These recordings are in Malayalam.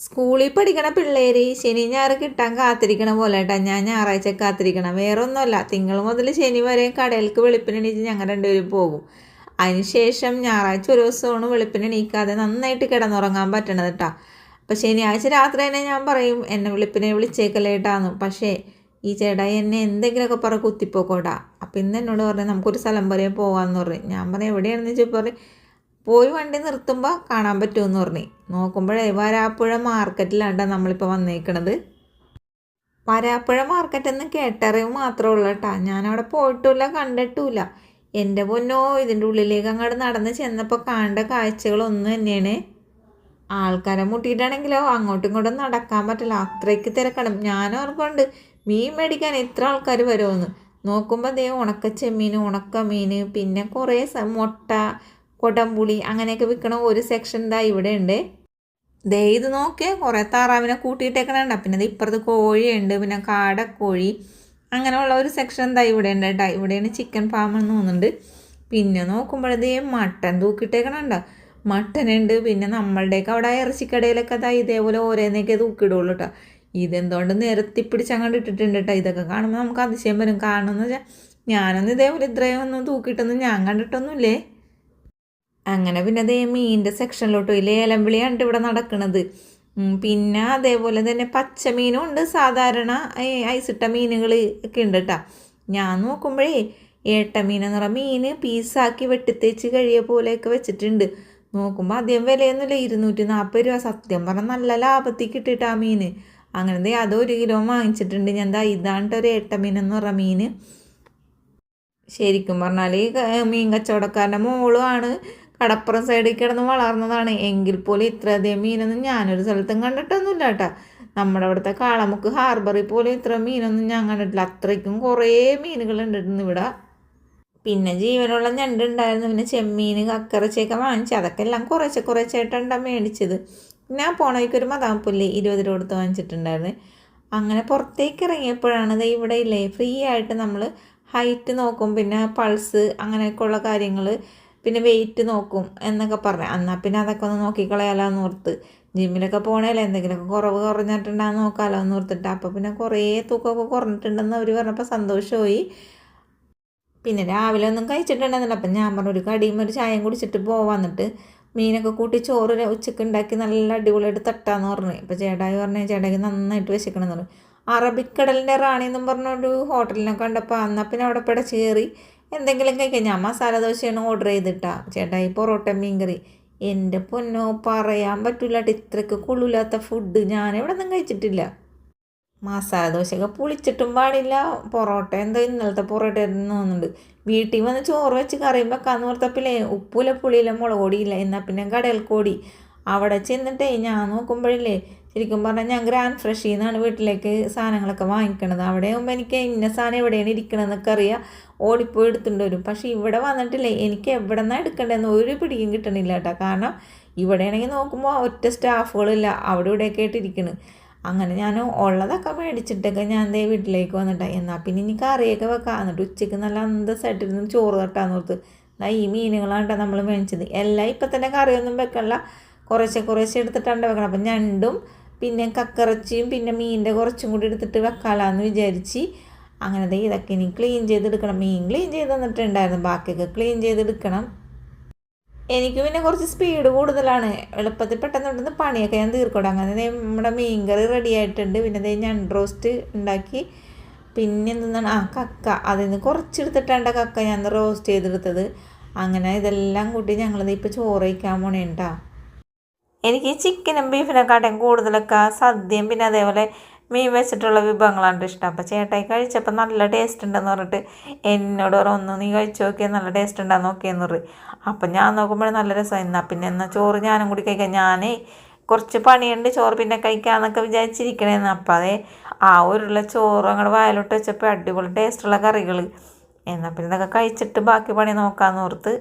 സ്കൂളിൽ പഠിക്കണ പിള്ളേര് ശനി ഞായർ കിട്ടാൻ കാത്തിരിക്കണ പോലെ കേട്ടോ ഞാൻ ഞായറാഴ്ച കാത്തിരിക്കണം. വേറെ ഒന്നുമല്ല തിങ്കൾ മുതൽ ശനി വരെ കടയിലേക്ക് വെളുപ്പിനെണീച്ച് ഞങ്ങൾ രണ്ടുപേരും പോകും. അതിനുശേഷം ഞായറാഴ്ച ഒരു ദിവസമാണ് വെളുപ്പിനെണീക്കാതെ നന്നായിട്ട് കിടന്നുറങ്ങാൻ പറ്റണത് കേട്ടോ അപ്പോൾ ശനിയാഴ്ച രാത്രി തന്നെ ഞാൻ പറയും എന്നെ വെളുപ്പിനെ വിളിച്ചേക്കല്ലേ കേട്ടാന്ന് പക്ഷേ ഈ ചേട്ടായി എന്നെ എന്തെങ്കിലുമൊക്കെ പറ കുത്തിപ്പോക്കോട്ടാ. അപ്പം ഇന്ന് എന്നോട് പറഞ്ഞു നമുക്കൊരു സ്ഥലം വരെ പോകാമെന്ന് പറഞ്ഞു. ഞാൻ പറഞ്ഞു എവിടെയാണെന്ന് ചോദിച്ചു? പറയും പോയി വണ്ടി നിർത്തുമ്പോൾ കാണാൻ പറ്റുമെന്ന് പറഞ്ഞു. നോക്കുമ്പോഴേ വരാപ്പുഴ മാർക്കറ്റിലാണ് നമ്മളിപ്പോൾ വന്നേക്കണത്. വരാപ്പുഴ മാർക്കറ്റ് എന്ന് കേട്ടറിവ് മാത്രമേ ഉള്ളൂ കേട്ടോ ഞാനവിടെ പോയിട്ടില്ല കണ്ടിട്ടില്ല. എന്റെ പൊന്നോ ഇതിന്റെ ഉള്ളിലേക്ക് അങ്ങോട്ട് നടന്ന് ചെന്നപ്പോൾ കാണേണ്ട കാഴ്ചകളൊന്നും തന്നെയാണ്. ആൾക്കാരെ മുട്ടിയിട്ടാണെങ്കിലോ അങ്ങോട്ടും ഇങ്ങോട്ടും നടക്കാൻ പറ്റില്ല. അത്രയ്ക്ക് തിരക്കണം. ഞാൻ ഓർക്കുന്നുണ്ട് മീൻ മേടിക്കാൻ എത്ര ആൾക്കാർ വരുമെന്ന് നോക്കുമ്പോൾ ദേ ഉണക്ക ചെമ്മീൻ ഉണക്ക മീൻ പിന്നെ കുറേ മുട്ട കൊടംപുളി അങ്ങനെയൊക്കെ വിൽക്കണ ഒരു സെക്ഷൻ ഇതാ ഇവിടെ ഉണ്ട്. ദേ ഇത് നോക്കിയേ കുറേ താറാവിനെ കൂട്ടിയിട്ടേക്കണുണ്ട്. പിന്നെ ഇപ്പുറത്ത് കോഴിയുണ്ട് പിന്നെ കാടക്കോഴി. അങ്ങനെയുള്ള ഒരു സെക്ഷൻ എന്താ ഇവിടെ ഉണ്ട് കേട്ടോ ഇവിടെയാണ് ചിക്കൻ ഫാം എന്ന് തോന്നുന്നുണ്ട്. പിന്നെ നോക്കുമ്പോഴതേ മട്ടൻ തൂക്കിയിട്ടേക്കണണ്ട. മട്ടൻ ഉണ്ട് പിന്നെ നമ്മളുടെയൊക്കെ അവിടെ ഇറച്ചിക്കടയിലൊക്കെ അതാ ഇതേപോലെ ഓരോന്നൊക്കെ തൂക്കിയിടുള്ളൂ കേട്ടോ ഇതെന്തുകൊണ്ട് നിരത്തി പിടിച്ച് അങ്ങനെ ഇട്ടിട്ടുണ്ട് കേട്ടോ ഇതൊക്കെ കാണുമ്പോൾ നമുക്ക് അതിശയം വരും. കാരണം എന്ന് വെച്ചാൽ ഞാനൊന്നും ഇതേപോലെ ഇത്രയും ഒന്നും തൂക്കിയിട്ടൊന്നും ഞാൻ കണ്ടിട്ടൊന്നുമില്ലേ? അങ്ങനെ പിന്നെ അതേ മീനിന്റെ സെക്ഷനിലോട്ട് ഇല്ലേ ലേലം വിളിയാണ് ഇവിടെ നടക്കുന്നത് പിന്നെ അതേപോലെ തന്നെ പച്ചമീനും ഉണ്ട്. സാധാരണ ഐസിട്ട മീനുകൾ ഒക്കെ ഉണ്ട് കേട്ടോ ഞാൻ നോക്കുമ്പോഴേ ഏട്ടമീൻ എന്ന് പറഞ്ഞ മീൻ പീസാക്കി വെട്ടിത്തേച്ച് കഴിയ പോലെയൊക്കെ വെച്ചിട്ടുണ്ട്. നോക്കുമ്പോൾ ആദ്യം വിലയൊന്നുമില്ല. ഇരുന്നൂറ്റി നാൽപ്പത് രൂപ. സത്യം പറഞ്ഞാൽ നല്ല ലാഭത്തിൽ കിട്ടിയിട്ട് ആ മീൻ. അങ്ങനെ ദേ അത് ഒരു കിലോ വാങ്ങിച്ചിട്ടുണ്ട്. ഞാൻ എന്താ ഇതാണ് ഒരു ഏട്ടമീൻ എന്ന് പറഞ്ഞ മീൻ. ശരിക്കും പറഞ്ഞാൽ ഈ മീൻ കച്ചവടക്കാരന്റെ മോളുമാണ് കടപ്പുറം സൈഡിൽ കിടന്ന് വളർന്നതാണ്. എങ്കിൽ പോലും ഇത്രയധികം മീനൊന്നും ഞാനൊരു സ്ഥലത്തും കണ്ടിട്ടൊന്നുമില്ല കേട്ടോ. നമ്മുടെ അവിടുത്തെ കാളമുക്ക് ഹാർബറിൽ പോലും ഇത്ര മീനൊന്നും ഞാൻ കണ്ടിട്ടില്ല. അത്രയ്ക്കും കുറേ മീനുകൾ ഉണ്ടിരുന്നു ഇവിടെ. പിന്നെ ജീവനുള്ള ഞണ്ട് ഉണ്ടായിരുന്നു പിന്നെ ചെമ്മീൻ കക്കറച്ചയൊക്കെ വാങ്ങിച്ചു അതൊക്കെ എല്ലാം കുറേശ്ശെ കുറേശ്ശായിട്ടാണ് മേടിച്ചത്. ഞാൻ പോണേക്കൊരു മതാപ്പുല്ല് ഇരുപത് രൂപ കൊടുത്ത് വാങ്ങിച്ചിട്ടുണ്ടായിരുന്നു. അങ്ങനെ പുറത്തേക്ക് ഇറങ്ങിയപ്പോഴാണ് ഇത് ഇവിടെ ഇല്ലേ? ഫ്രീ ആയിട്ട് നമ്മൾ ഹൈറ്റ് നോക്കും. പിന്നെ പൾസ് അങ്ങനെയൊക്കെയുള്ള കാര്യങ്ങൾ പിന്നെ വെയിറ്റ് നോക്കും എന്നൊക്കെ പറഞ്ഞു. എന്നാൽ പിന്നെ അതൊക്കെ ഒന്ന് നോക്കിക്കളയാലോ എന്ന് ഓർത്ത്. ജിമ്മിലൊക്കെ പോണേലേ എന്തെങ്കിലുമൊക്കെ കുറവ് കുറഞ്ഞിട്ടുണ്ടാകുന്ന നോക്കാമല്ലോ എന്ന് ഓർത്തിട്ട്. അപ്പോൾ പിന്നെ കുറേ തൂക്കമൊക്കെ കുറഞ്ഞിട്ടുണ്ടെന്ന് അവർ പറഞ്ഞപ്പോൾ സന്തോഷമായി. പിന്നെ രാവിലെ ഒന്നും കഴിച്ചിട്ടുണ്ടായിരുന്നില്ല. അപ്പം ഞാൻ പറഞ്ഞു ഒരു കടിയും ഒരു ചായയും കുടിച്ചിട്ട് പോവാന്നിട്ട് മീനൊക്കെ കൂട്ടി ചോറ് ഉച്ചയ്ക്ക് ഉണ്ടാക്കി നല്ല അടിപൊളിയായിട്ട് തട്ടാന്ന് പറഞ്ഞു. ഇപ്പോൾ ചേട്ടായി പറഞ്ഞു ചേട്ടായിക്ക് നന്നായിട്ട് വിശക്കണമെന്ന് പറഞ്ഞു. അറബിക്കടലിന്റെ റാണി എന്നും പറഞ്ഞൊരു ഹോട്ടലിനൊക്കെ കണ്ടപ്പോൾ അന്നാ പിന്നെ അവിടെ പിടച്ച് കയറി എന്തെങ്കിലും കഴിക്കാം. ഞാൻ മസാല ദോശയാണ് ഓർഡർ ചെയ്തിട്ടാ ഈ പൊറോട്ട മീൻകറി. എന്റെ പൊന്നോ പറയാൻ പറ്റില്ല ഇത്രയ്ക്ക് കൊള്ളില്ലാത്ത ഫുഡ് ഞാൻ എവിടെ നിന്നും കഴിച്ചിട്ടില്ല. മസാല ദോശയൊക്കെ പുളിച്ചിട്ടും പാടില്ല. പൊറോട്ട എന്തോ ഇന്നലത്തെ പൊറോട്ട തോന്നുന്നുണ്ട്. വീട്ടിൽ വന്ന് ചോറ് വെച്ച് കറിയും വെക്കാന്ന് ഓർത്തപ്പില്ലേ ഉപ്പൂല പുളിയില്ല മുളക് എന്നാൽ പിന്നെ കടൽ കൂടി അവിടെ ചെന്നിട്ടേ ഞാൻ നോക്കുമ്പോഴില്ലേ ശരിക്കും പറഞ്ഞാൽ ഞാൻ ഗ്രാൻഡ് ഫ്രഷിൽ നിന്നാണ് വീട്ടിലേക്ക് സാധനങ്ങളൊക്കെ വാങ്ങിക്കണത്. അവിടെ ആകുമ്പോൾ എനിക്ക് ഇന്ന സാധനം എവിടെയാണ് ഇരിക്കണമെന്നൊക്കെ അറിയാം. ഓടിപ്പോയി എടുത്തുകൊണ്ട് വരും. പക്ഷേ ഇവിടെ വന്നിട്ടില്ലേ? എനിക്ക് എവിടെ നിന്നാണ് എടുക്കേണ്ടതെന്ന് ഒരു പിടിയും കിട്ടണില്ല കേട്ടോ. കാരണം ഇവിടെയാണെങ്കിൽ നോക്കുമ്പോൾ ഒറ്റ സ്റ്റാഫുകളില്ല. അവിടെ ഇവിടെയൊക്കെ ആയിട്ട് ഇരിക്കണ്. അങ്ങനെ ഞാൻ ഉള്ളതൊക്കെ മേടിച്ചിട്ടൊക്കെ ഞാൻ ദേ വീട്ടിലേക്ക് വന്നിട്ടാണ് എന്നാൽ പിന്നെ ഇനി കറിയൊക്കെ വെക്കാം. എന്നിട്ട് ഉച്ചയ്ക്ക് നല്ല അന്തസ്സായിട്ടിരുന്ന് ചോറ് തട്ടാന്ന് ഓർത്ത്. എന്നാൽ ഈ മീനുകളാണ് നമ്മൾ മേടിച്ചത്. എല്ലാം ഇപ്പം തന്നെ കറിയൊന്നും വെക്കണില്ല. കുറേശ്ശെ കുറേശ്ശെ എടുത്തിട്ടാണ് വെക്കണം. അപ്പം ഞണ്ടും പിന്നെ കക്കറച്ചിയും പിന്നെ മീനിന്റെ കുറച്ചും കൂടി എടുത്തിട്ട് വെക്കാലാന്ന് വിചാരിച്ച്. അങ്ങനെ ഇതൊക്കെ ഇനി ക്ലീൻ ചെയ്തെടുക്കണം. മീൻ ക്ലീൻ ചെയ്ത് തന്നിട്ടുണ്ടായിരുന്നു. ബാക്കിയൊക്കെ ക്ലീൻ ചെയ്തെടുക്കണം. എനിക്ക് പിന്നെ കുറച്ച് സ്പീഡ് കൂടുതലാണ്. എളുപ്പത്തിൽ പെട്ടെന്ന് പെട്ടെന്ന് പണിയൊക്കെ ഞാൻ തീർക്കോട്ടെ അങ്ങനെ നമ്മുടെ മീൻകറി റെഡി ആയിട്ടുണ്ട്. പിന്നെ അതേ ഞാൻ റോസ്റ്റ് ഉണ്ടാക്കി. പിന്നെ എന്താണ് ആ കക്ക. അതിൽ നിന്ന് കുറച്ചെടുത്തിട്ടാണ് കക്ക ഞാൻ റോസ്റ്റ് ചെയ്തെടുത്തത്. അങ്ങനെ ഇതെല്ലാം കൂട്ടി ഞങ്ങളിത് ഇപ്പോൾ ചോറ് കഴിക്കാൻ പോണേണ്ടാ എനിക്ക് ചിക്കനും ബീഫിനെക്കാട്ടും കൂടുതലൊക്കെ സദ്യയും പിന്നെ അതേപോലെ മീൻ വെച്ചിട്ടുള്ള വിഭവങ്ങളാണ് ഇഷ്ടം. അപ്പോൾ ചേട്ടായി കഴിച്ചപ്പോൾ നല്ല ടേസ്റ്റ് ഉണ്ടെന്ന് പറഞ്ഞിട്ട് എന്നോട് പറഞ്ഞു ഒന്ന് നീ കഴിച്ചു നോക്കിയാൽ നല്ല ടേസ്റ്റ് ഉണ്ടാ നോക്കിയെന്ന് പറയും. അപ്പം ഞാൻ നോക്കുമ്പോൾ നല്ല രസം എന്നാൽ പിന്നെ എന്നാൽ ചോറ് ഞാനും കൂടി കഴിക്കാം. ഞാനേ കുറച്ച് പണിയുണ്ട് ചോറ് പിന്നെ കഴിക്കാമെന്നൊക്കെ വിചാരിച്ചിരിക്കണേന്ന് അപ്പം അതേ ആ ഒരുള്ള ചോറ് അങ്ങോട്ട് വയലോട്ട് വെച്ചപ്പോൾ അടിപൊളി ടേസ്റ്റുള്ള കറികൾ എന്നാൽ പിന്നെ ഇതൊക്കെ കഴിച്ചിട്ട് ബാക്കി പണി നോക്കാമെന്ന് ഓർത്ത്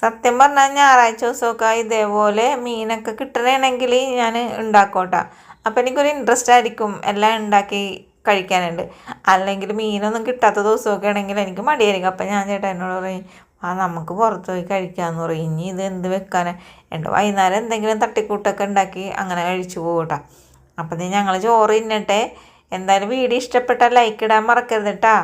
സത്യം പറഞ്ഞാൽ ഞായറാഴ്ച ദിവസമൊക്കെ ഇതേപോലെ മീനൊക്കെ കിട്ടണമെങ്കിൽ ഞാൻ ഉണ്ടാക്കോട്ടാ. അപ്പം എനിക്കൊരു ഇൻട്രസ്റ്റ് ആയിരിക്കും എല്ലാം ഉണ്ടാക്കി കഴിക്കാനുണ്ട് അല്ലെങ്കിൽ മീനൊന്നും കിട്ടാത്ത ദിവസമൊക്കെ ആണെങ്കിൽ എനിക്ക് മടിയായിരിക്കും. അപ്പം ഞാൻ ചേട്ടാ എന്നോട് പറയും ആ നമുക്ക് പുറത്ത് പോയി കഴിക്കാമെന്ന് പറയും. ഇനി ഇത് എന്ത് വെക്കാനാ? എന്റെ വൈകുന്നേരം എന്തെങ്കിലും തട്ടിക്കൂട്ടൊക്കെ ഉണ്ടാക്കി അങ്ങനെ കഴിച്ചു പോകട്ടാ അപ്പം ഞങ്ങൾ ചോറ് തിന്നട്ടെ. എന്തായാലും വീഡിയോ ഇഷ്ടപ്പെട്ടാൽ ലൈക്ക് ഇടാൻ മറക്കരുത് കേട്ടാ